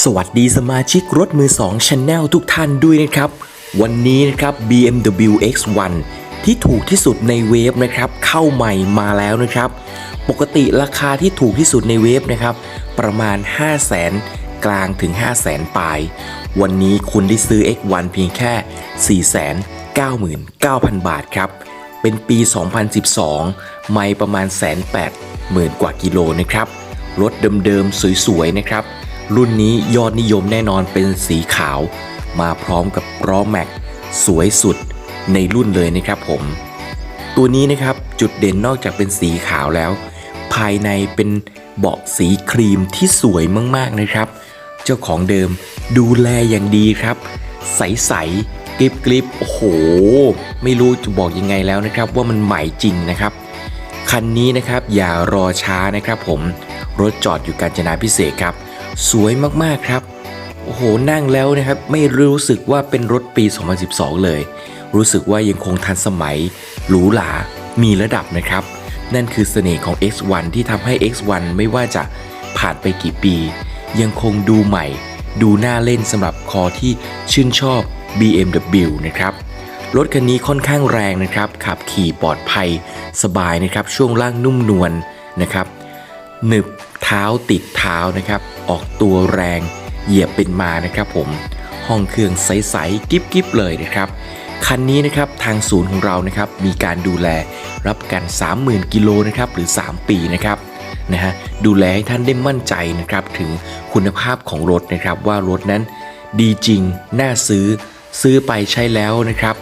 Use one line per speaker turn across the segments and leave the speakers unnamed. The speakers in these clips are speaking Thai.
สวัสดีสมาชิกรถมือ2 Channel ทุกท่านด้วยนะครับ วันนี้นะครับ BMW X1 ที่ถูกที่สุดในเวฟนะครับ เข้าใหม่มาแล้วนะครับ ปกติราคาที่ถูกที่สุดในเวฟนะครับ ประมาณ 5 0 0แสนกลางถึง 5 0 0แสนปลาย วันนี้คุณได้ซื้อ X1 เพียงแค่ 4 9 9 0 0 0 บาทครับ เป็นปี 2012 ไม่ประมาณแสนแปดหมื่นกว่ากิโลนะครับ รถเดิมๆ สวยๆ นะครับ รุ่นนี้ยอดนิยมแน่นอนเป็นสีขาว มาพร้อมกับล้อแม็กสวยสุดในรุ่นเลยนะครับผม ตัวนี้นะครับจุดเด่นนอกจากเป็นสีขาวแล้ว ภายในเป็นเบาะสีครีมที่สวยมากๆนะครับ เจ้าของเดิมดูแลอย่างดีครับ ใสๆกริบกริบๆโอ้โห ไม่รู้จะบอกยังไงแล้วนะครับ ว่ามันใหม่จริงนะครับ คันนี้นะครับอย่ารอช้านะครับผมรถจอดอยู่กาญจนาพิเศษครับ สวยมากๆครับ โอ้โหนั่งแล้วนะครับ ไม่รู้สึกว่าเป็นรถปี 2012 เลย รู้สึกว่ายังคงทันสมัย หรูหรามีระดับนะครับ นั่นคือเสน่ห์ของ X1 ที่ทำให้ X1 ไม่ว่าจะผ่านไปกี่ปี ยังคงดูใหม่ ดูน่าเล่นสำหรับคอที่ชื่นชอบ BMW นะครับรถคันนี้ค่อนข้างแรงนะครับ ขับขี่ปลอดภัย สบายนะครับ ช่วงล่างนุ่มนวลนะครับ หนึบเท้าติดเท้านะครับ ออกตัวแรงเหยียบเป็นมานะครับผมห้องเครื่องใสๆกิ๊บๆเลยนะครับ คันนี้นะครับทางศูนย์ของเรานะครับมีการดูแลรับกัน 30,000 กิโลนะครับหรือ 3 ปีนะครับนะฮะดูแลให้ท่านได้มั่นใจนะครับถึงคุณภาพของรถนะครับ ว่ารถนั้นดีจริง น่าซื้อซื้อไปใช้แล้วนะครับ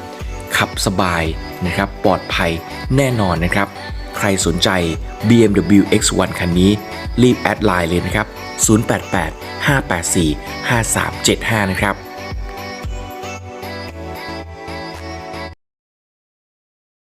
ขับสบายนะครับ ปลอดภัยแน่นอนนะครับ ใครสนใจ BMW X1 คันนี้ รีบแอดไลน์เลยนะครับ 088 584 5375 นะครับ